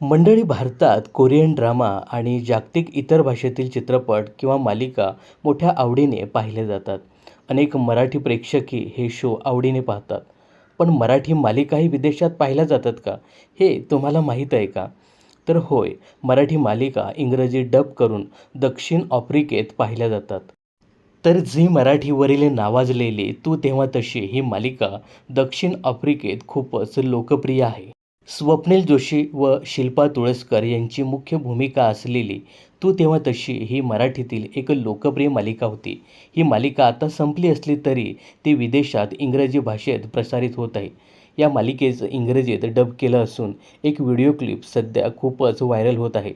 मंडळी भारतात Korean drama आणि जागतिक इतर भाषेतील चित्रपट किंवा मालिका मोठ्या आवडीने पाहिले जातात. अनेक मराठी प्रेक्षकही हे शो आवडीने पाहतात. पण मराठी मालिकाही विदेशात पाहिल्या जातात का? हे तुम्हाला माहीत आहे का? तर होय मराठी मालिका इंग्रजी डब करून दक्षिण आफ्रिकेत पाहिल्या जातात. तर झी मराठीवरील नावाजलेली तू तेव्हा तशी ही मालिका दक्षिण आफ्रिकेत खूपच लोकप्रिय आहे. स्वप्नील जोशी व शिल्पा तुळसकर यांची मुख्य भूमिका असलेली तू तेव्हा तशी ही मराठीतील एक लोकप्रिय मालिका होती. ही मालिका आता संपली असली तरी ती विदेशात इंग्रजी भाषेत प्रसारित होत आहे. या मालिकेचं इंग्रजीत डब केलं असून एक व्हिडिओ क्लिप सध्या खूपच व्हायरल होत आहे.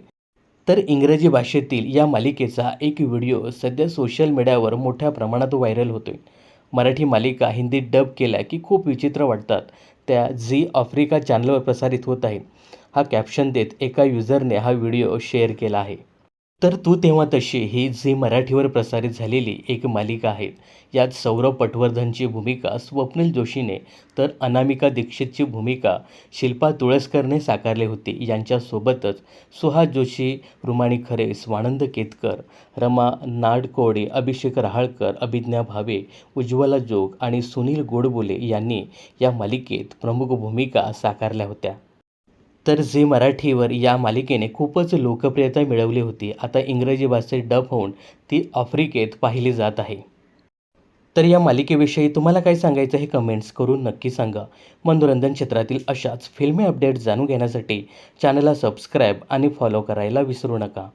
तर इंग्रजी भाषेतील या मालिकेचा एक व्हिडिओ सध्या सोशल मीडियावर मोठ्या प्रमाणात व्हायरल होतोय. मराठी मालिका हिंदीत डब केल्या की खूप विचित्र वाटतात. त्या झी आफ्रिका चॅनलवर प्रसारित होत आहे हा कॅप्शन देत एका युजरने हा व्हिडिओ शेअर केला आहे. तर तू तेव्हा तशी ही झी मराठीवर प्रसारित झालेली एक मालिका आहे यात सौरभ पटवर्धनची भूमिका स्वप्नील जोशीने तर अनामिका दीक्षितची भूमिका शिल्पा तुळसकरने साकारली होती. यांच्यासोबतच सुहास जोशी रुमाणी खरे स्वानंद केतकर रमा नाडकोडे अभिषेक रहाळकर अभिज्ञा भावे उज्ज्वला जोग आणि सुनील गोडबोले यांनी या मालिकेत प्रमुख भूमिका साकारल्या होत्या. तर झी मराठीवर या मालिकेने खूपच लोकप्रियता मिळवली होती. आता इंग्रजी भाषेत डब होऊन ती आफ्रिकेत पाहिली जात आहे. तर या मालिकेविषयी तुम्हाला काय सांगायचं हे कमेंट्स करून नक्की सांगा. मनोरंजन क्षेत्रातील अशाच फिल्मी अपडेट्स जाणून घेण्यासाठी चॅनलला सबस्क्राईब आणि फॉलो करायला विसरू नका.